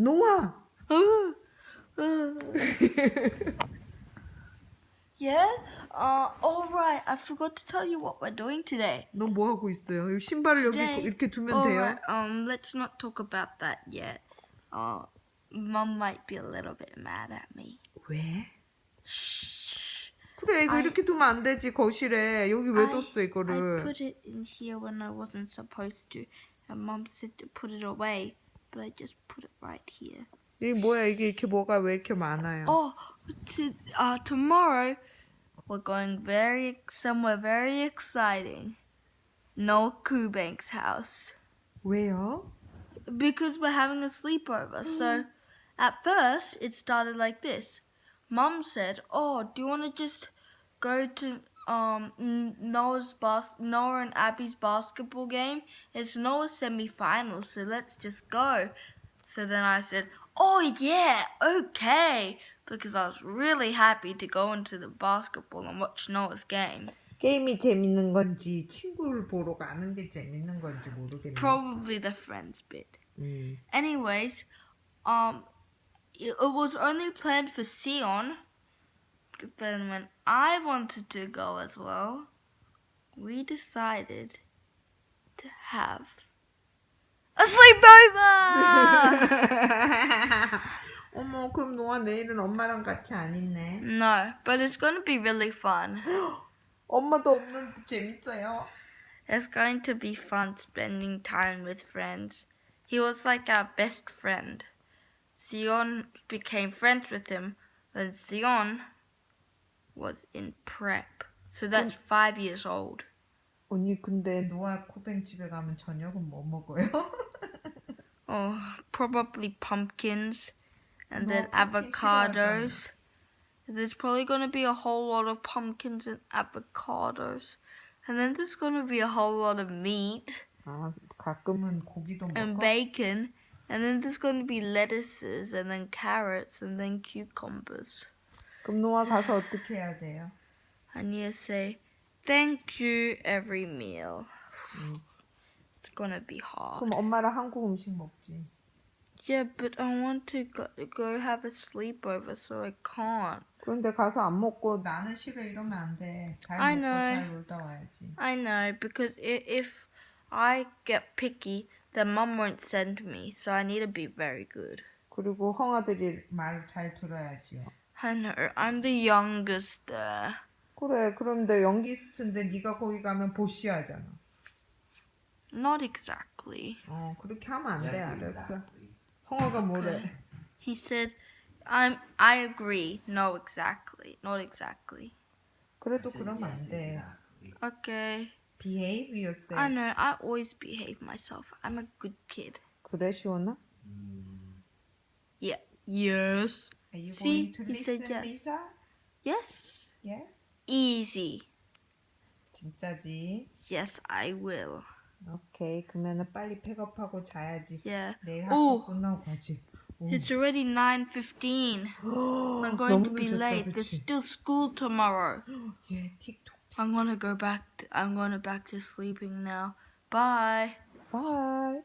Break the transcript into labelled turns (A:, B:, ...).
A: 노아.
B: yeah? Uh, alright. I forgot to tell you what we're doing today.
A: 너 뭐 하고 있어요? 여기 신발을 여기
B: Today-
A: 이렇게 두면 돼요.
B: Alright, um, let's not talk about that yet. Uh, Mum might be a little bit mad at me.
A: 왜? 그래 이거 이렇게 두면 안 되지 거실에 여기 왜 뒀어
B: I
A: 이거를?
B: put it in here when I wasn't supposed to, and Mum said to put it away, but I just put it right here.
A: 이게 뭐야 이게 이렇게 뭐가 왜 이렇게 많아요?
B: Oh, to, uh, tomorrow we're going very somewhere very exciting. Noah Kubank's house
A: 왜요?
B: because we're having a sleepover. So at first it started like this. Mum said, "Oh, do you want to just go to um N- Noah's bas- Noah and Abby's basketball game? It's Noah's semi-finals, so let's just go." So then I said, "Oh yeah, okay," because I was really happy to go into the basketball and watch Noah's game.
A: 게임이 재밌는 건지 친구를 보러 가는 게 재밌는 건지 모르겠네.
B: Probably the friends bit.
A: 음.
B: Anyways, um, it, it was only planned for Sion. But then when I wanted to go as well, we decided to have a sleepover.
A: 어머 그럼 노아 내일은 엄마랑 같이 안 있네.
B: no, but it's going to be really fun.
A: 엄마도 없는데 재밌어요.
B: It's going to be fun spending time with friends. He was like our best friend. Sion became friends with him when Sion was in prep. So that's five years old.
A: 언니 근데 노아 코뱅 집에 가면 저녁은 뭐 먹어요?
B: Oh, probably pumpkins and
A: No,
B: then
A: pumpkin
B: avocados. There's probably going to be a whole lot of pumpkins and avocados. And then there's going to be a whole lot of meat.
A: 아 가끔은 고기도
B: and
A: 먹어.
B: bacon, and then there's going to be lettuces, and then carrots, and then cucumbers.
A: 그럼 노아 가서 어떻게 해야 돼요?
B: I need to say thank you every meal.
A: 음.
B: It's gonna be hard.
A: 그럼 엄마랑 한국 음식 먹지.
B: Yeah, but I want to go, go have a sleepover, so I can't.
A: 그런데 가서 안 먹고 나는 싫어 이러면 안 돼. 잘
B: I
A: 먹고
B: know.
A: 잘 놀다 와야지.
B: I know because i- if I get picky, then mum won't send me, so I need to be very good.
A: 그리고 형아들이 말 잘 들어야지요.
B: I know I'm the youngest there.
A: 그래 그런데 연기스트인데 네가 거기 가면 보시하잖아.
B: Not exactly.
A: 어 그렇게 하면 안 돼
C: Yes,
A: 알았어.
C: exactly.
A: 형아가 뭐래?
B: Okay. He said, "I'm. I agree. No, exactly. Not exactly.
A: 그래도
C: I said
A: 그러면 안
C: yes,
A: 돼.
C: exactly.
B: Okay.
A: Behave yourself.
B: I know. I always behave myself. I'm a good kid.
A: 그래 시원아?
C: Mm,
B: Yeah. Yes.
A: Are you
B: See,
A: going to
B: he
A: listen,
B: said yes.
A: Lisa?
B: Yes.
A: Yes.
B: Easy.
A: 진짜지.
B: Yes, I will.
A: 오케이 그러면은 빨리 팩업하고 자야지.
B: Yeah.
A: 내일
B: 오.
A: 학교 끝나고 가지. 오.
B: It's already 9:15. I'm going
A: 너무
B: to be
A: 늦었다,
B: late. There's
A: 그치?
B: still school tomorrow.
A: 얘 틱톡.
B: I'm gonna go back. To, I'm gonna back to sleeping now. Bye.
A: 바이.